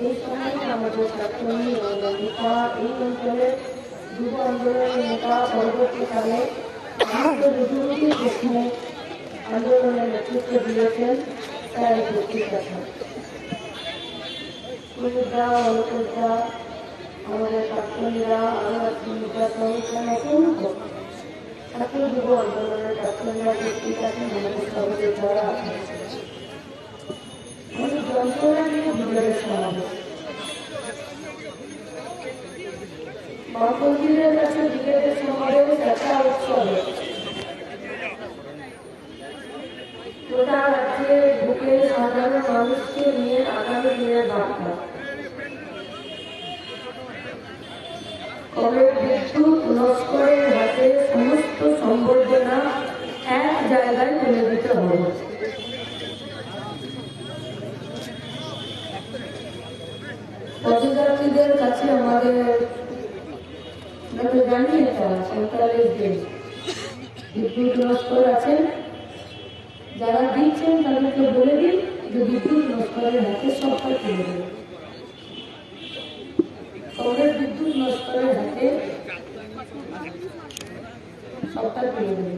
এই সময় আমাদের প্রাথমিক নেতা এই অঞ্চলের যুব আন্দোলনের নেতা পরবর্তীকালে আমাদের রুজুরুটির পেছনে আন্দোলনের নেতৃত্ব দিয়েছেন তার উপস্থিত আছেন সুমিত্রা অলকদা আমাদের প্রাক্তনীরা আরও ভূমিকা সহ অসংখ্য ছাত্র যুব আন্দোলনের উপস্থিত আছেন আমাদের সহযোগ দ্বারা আমি যন্ত্রণা নিয়ে বিজয়ের সমাবেশ মন্দিরের কাছে বিজয়ের সমাবেশ একটা উৎসবে গোটা রাজ্যে বুকে সাধারণ মানুষকে নিয়ে আগামী দিনের বার্তা। কবে বিদ্যুৎ লস্করের হাতে সমস্ত সম্বর্ধনা এক জায়গায় তুলে দিতে হবে? পদযাত্রীদের কাছে আমাদের আমরা তো জানি এটা দেশ বিদ্যুৎ লস্কর আছেন যারা দিচ্ছেন তাদেরকে বলে দিন যে বিদ্যুৎ লস্করের হাতে সবটা তুলে দেবে। কংগ্রেস বিদ্যুৎ লস্করের হাতে সবটা তুলে দেবে।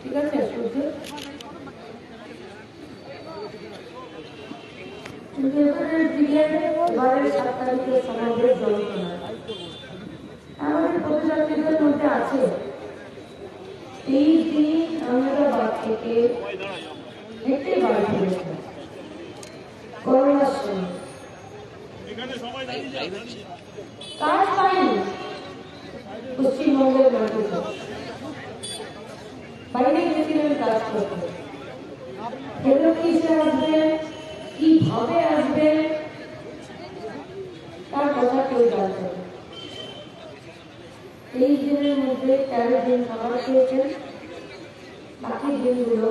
ঠিক আছে, সূর্য? যন্ত্রণা আমাদের মধ্যে আছে। এই দিন আহমেদাবাদ থেকে পাইনি পশ্চিমবঙ্গের বাইরে কাজ করতে ফেরত কিসে আসবে কীভাবে আসবে তার কথা কেউ জানতে না এই দিনের মধ্যে তেরো দিন খাবার খেয়েছেন। বাকি দিনগুলো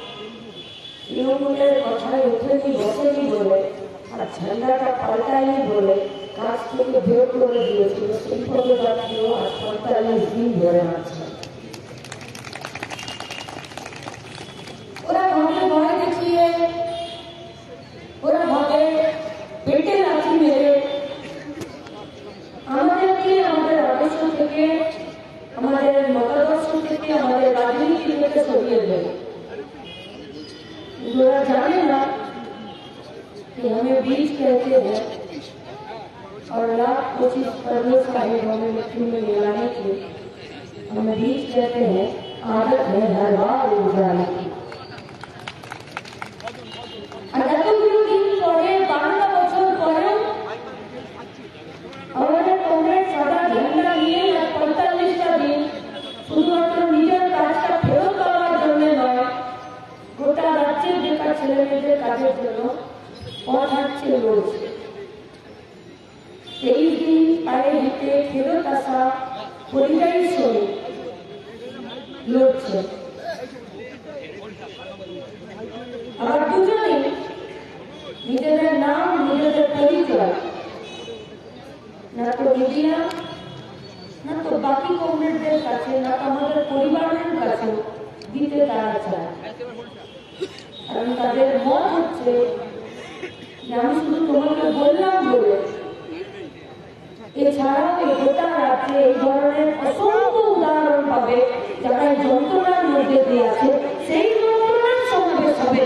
তৃণমূলের কথায় উঠেনি বসেনি বলে? আর ঝান্ডাটা পাল্টায়নি বলে? কাজ থেকে বের করে দিয়েছিল। সেই পদযাত্রীও আজ পঁয়তাল্লিশ দিন ধরে আছে। ஆக மேலாக পরিচয় না তো মিডিয়া, না তো বাকি কংগ্রেসদের কাছে, না তো আমাদের পরিবারের কাছে দিতে তারা চায়। কারণ তাদের মত হচ্ছে আমি শুধু তোমাকে বললাম বলে এছাড়াও এই গোটা রাজ্যে এই ধরনের অসংখ্য উদাহরণ পাবে যারা যন্ত্রণার মধ্যে দিয়ে আছে। সেই যন্ত্রণার সমাবেশ হবে।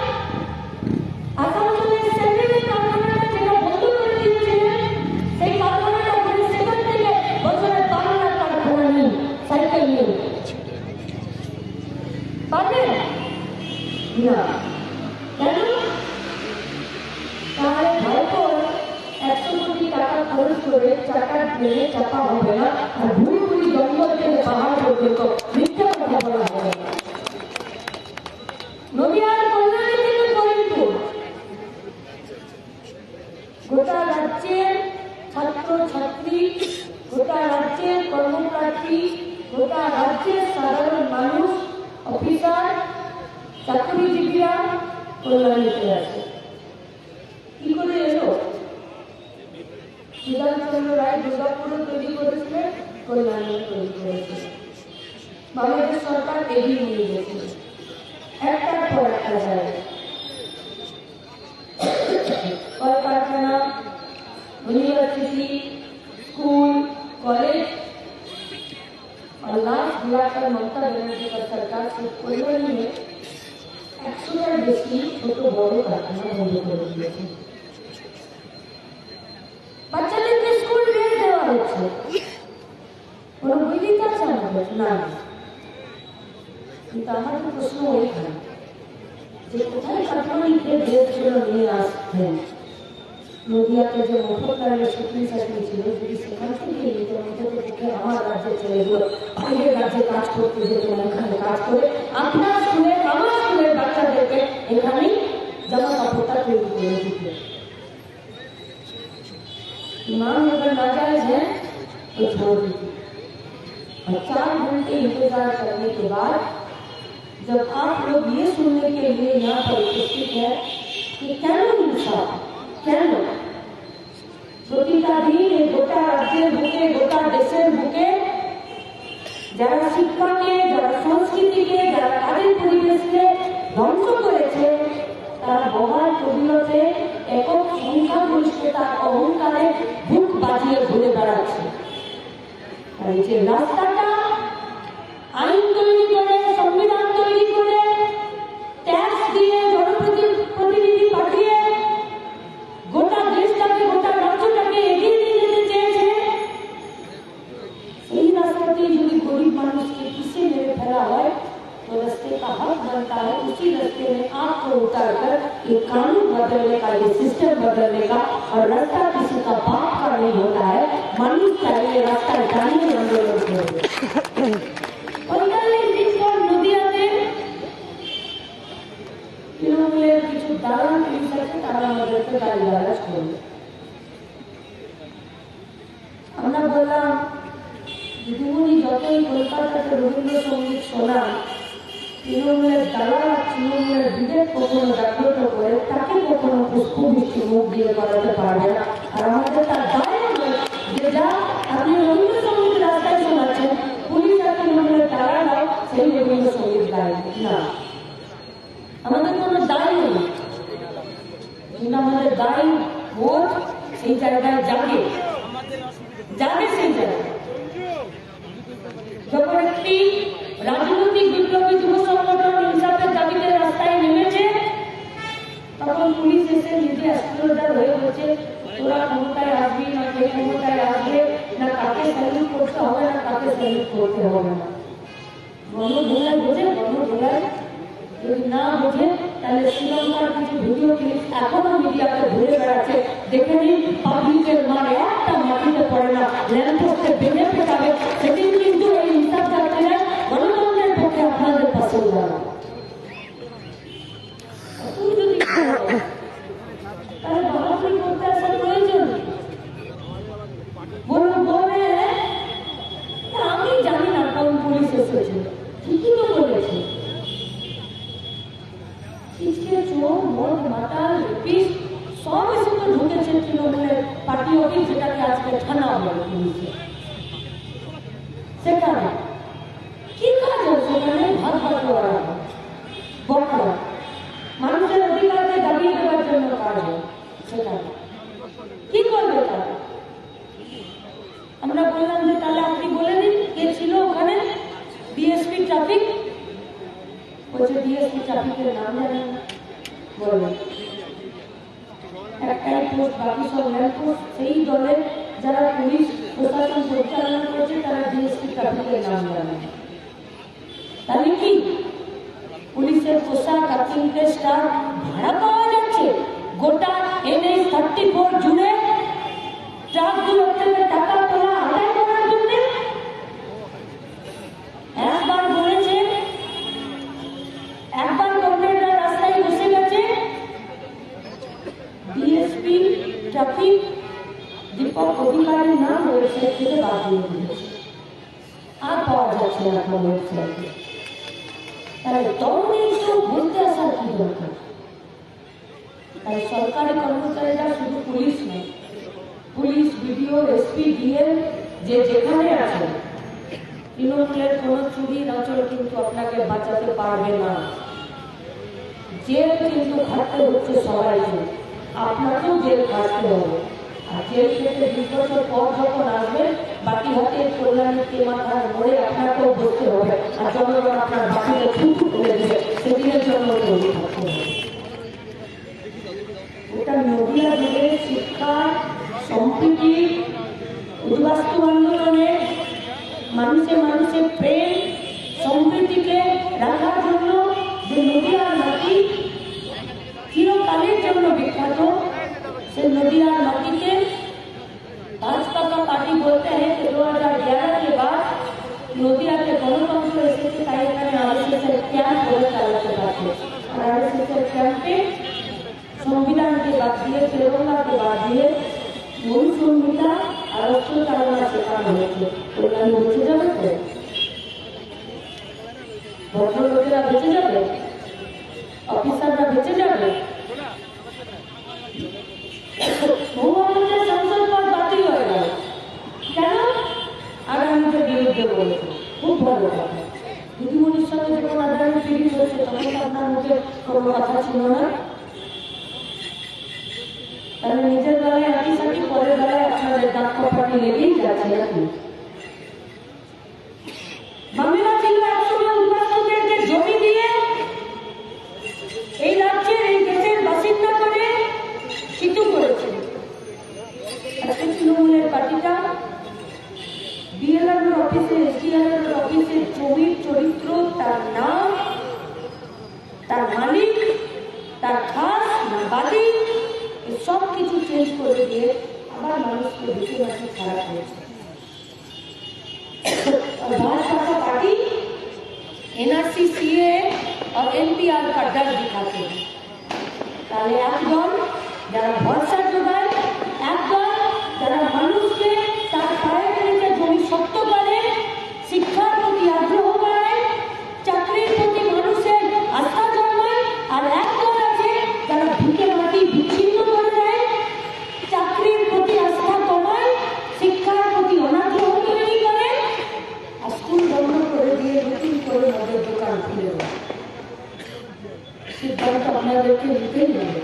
নদিয়ার কল্যাণী থেকে করিমপুর গোটা রাজ্যের ছাত্র ছাত্রী গোটা রাজ্যের কর্মপ্রার্থী, গোটা রাজ্যের সাধারণ মানুষ, অফিসার, চাকরিজীবীরা কল্যাণীতে আছে। কি করে এলো? বিধানচন্দ্র রায় দুর্গাপুরে তৈরি করেছিলেন কল্যাণী তৈরি করেছিলেন। বাংলাদেশ সরকার এগিয়ে নিয়ে গেছিল हेक्टर यूनिवर्सिटी स्कूल कॉलेज और लास्ट बुलाकर ममता बनर्जी का सरकार से कोई नहीं है। एक्चुअल दृष्टि छोटो बड़ो कारखाना बंद कर दिए थे আসতেন নদিয়াতে যে মফকারের শুটিং সাইকেল ছিল যদি সেখান থেকে নিতে অন্তত পক্ষে আমার রাজ্যে চলে গেল বাইরের রাজ্যে কাজ করতে যেত না এখানে কাজ করে আপনার স্কুলে আমার স্কুলের বাচ্চাদেরকে এখানেই জামা কাপড়টা তৈরি করে দিতে मांग अगर नाजायज है तो छोड़ दीजिए और चार घंटे इंतजार करने के बाद जब आप लोग ये सुनने के लिए यहाँ पर उपस्थित है कि কেন ইনসাফ কেন? প্রতিটা দিন গোটা রাজ্যের বুকে, গোটা দেশের বুকে যারা শিক্ষাকে, যারা সংস্কৃতিকে, যারা কাজের পরিবেশকে ধ্বংস করেছে, তারা বহাল কবিরতে একক সংখ্যাগরিষ্ঠতার অহংকারে বুক বাজিয়ে ঘুরে বেড়াচ্ছে। আর এই যে রাস্তাটা रास्ते का हक बनता है उसी रास्ते में आपको उतार कर ये कानून बदलने का ये सिस्टम बदलने का और रास्ता किसी का बाप का नहीं होता है मनुष्य चाहिए रास्ता जानिए आंदोलन के কল্যাণের দিনপর নদিয়াতে তৃণমূলের কিছু দালাল পুলিশ আছে তারা আমাদেরকে গাড়ি গালাজ করবে আমরা বললাম দিদিমণি যতই কলকাতাতে রবীন্দ্রসঙ্গীত শোনান তৃণমূলের দালাল, তৃণমূলের বিবেক কখনো জাগ্রত করে তাকে কখনো পুষ্পবৃষ্টি মুখ দিয়ে করাতে পারবে না। আর আমাদের তার দায় যে যা আপনি রবীন্দ্রসঙ্গীত রাস্তায় শোনাচ্ছেন, পুলিশ আর তৃণমূলের দালালরাও সেই রবীন্দ্রসঙ্গীত গায় না। আমাদের কোনো দায় নেই। কিন্তু আমাদের দায় ভোট সেই জায়গায় জাগে জাগে সেই করতে হবে বোঝে ধর্ম ভোলায় না বোঝে, তাহলে শ্রীলঙ্কার কিছু ভিডিও ক্লিপ এখনও মিডিয়াকে ঘুরে বেড়াচ্ছে। দেখে নিন, পাবলিকের মান একটা মাটিতে পড়ে না। ল্যাম্পোস্টে বেঁধে সেদিন কিন্তু এই হিসাব থাকবে পক্ষে আপনাদের পছন্দ না। Krishna তাই সরকারি কর্মচারীরা শুধু পুলিশ নয়, পুলিশ, বিডিও, এসপি, ডিএম, যে যেখানে আছে, তৃণমূলের কোন চুরি নাচল কিন্তু আপনাকে বাঁচাতে পারবে না। জেল কিন্তু খাটতে হচ্ছে সবাই আপনাকেও জেল খাটতে হবে। আর জেল খেতে বিশ বছর পর যখন আসবে, বাকি হাতে কল্যাণী কে মাথার মোড়ে আপনাকেও বসতে হবে। আর জনগণ আপনার বাকিতে থুতু করে দেবে, সেদিনের জন্য তৈরি থাকতে হবে। একটা নদীয়া জেলের শিক্ষা সম্প্রীতি উদ্বাস্তু আন্দোলনে মানুষে মানুষে প্রেম সঙ্গীতা আর অষ্টচারণা শেখানো হয়েছে অন্যান্য বেঁচে যাবে তো? ভদ্রলোকেরা বেঁচে যাবে? অফিসাররা বেঁচে যাবে? খুব ভালো কথা। দিদিমণির সঙ্গে যখন আপনার ফিরিয়ে হয়েছে তখন আপনার মধ্যে কোনো কথা ছিল না। sair da. Vidhan Sabha party NRC CAA और এনপিআর का डर दिखाते हैं। তাহলে একজন যারা ভরসা da Deucalipe Lima.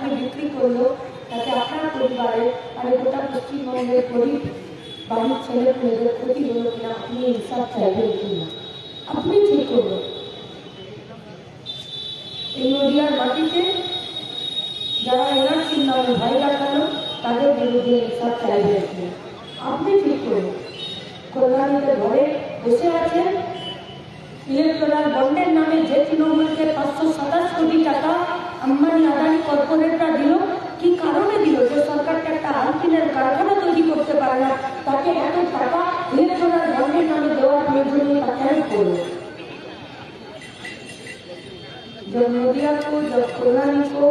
তাকে বিক্রি করল, তাতে আপনার পরিবারে মানে গোটা পশ্চিমবঙ্গের গরিব বাড়ির ছেলে মেয়েদের ক্ষতি হলো কিনা, আপনি হিসাব চাইবেন কিনা? আপনি ঠিক করবেন? এই নদিয়ার মাটিতে যারা এনআরসির নামে ভাই লাগালো, তাদের বিরুদ্ধে হিসাব চাইবেন কিনা? আপনি ঠিক করবেন? কল্যাণীদের ঘরে বসে আছেন ইলেকট্রাল বন্ডের নামে যে তৃণমূলকে পাঁচশো সাতাশ কোটি টাকা আম্বানি আদানি কর্পোরেটরা দিল কি কারণে দিল যে সরকারটা একটা আলপিনের কারখানা তৈরি করতে পারে না তাকে এত টাকা ইলেকট্রাল বন্ডের নামে দেওয়ার প্রয়োজন নেই তা কেন করলো जब नदिया को जब कल्याणी को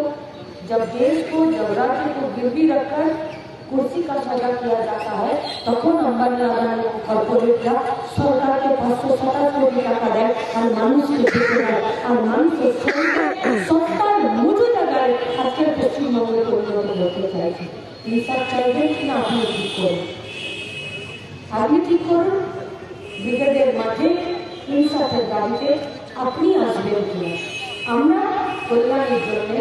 जब देश को जब राज्य को गिरवी रखकर कुर्सी का सौदा किया जाता है তখন আম্বানি আদানি কর্পোরেটরা সরকারকে পাঁচশো সাতাশ কোটি টাকা দেয় আর মানুষকে দিতে দেয় আর মানুষের সত্তার মজুদা একটা পশ্চিমবঙ্গে পরিণত করতে চাইছি। হিসাব চাইবেন কিনা আপনি ঠিক করুন। আপনি ঠিক করুন ব্রিগেডের মাঠে ইনসাফের দাবিতে আপনি আসবেন কিনা। আমরা কল্যাণের জন্য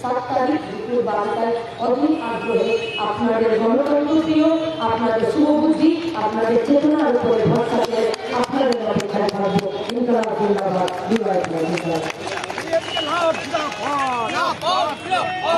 সাত তারিখ দুপুর বারোটায় অধীন আগ্রহে আপনাদের গণতন্ত্র প্রিয় আপনাদের শুভবুদ্ধি, আপনাদের চেতনার উপরে ভরসা করে আপনাদের অপেক্ষায় থাকব। ইনকালাব জিন্দাবাদ বিবাহ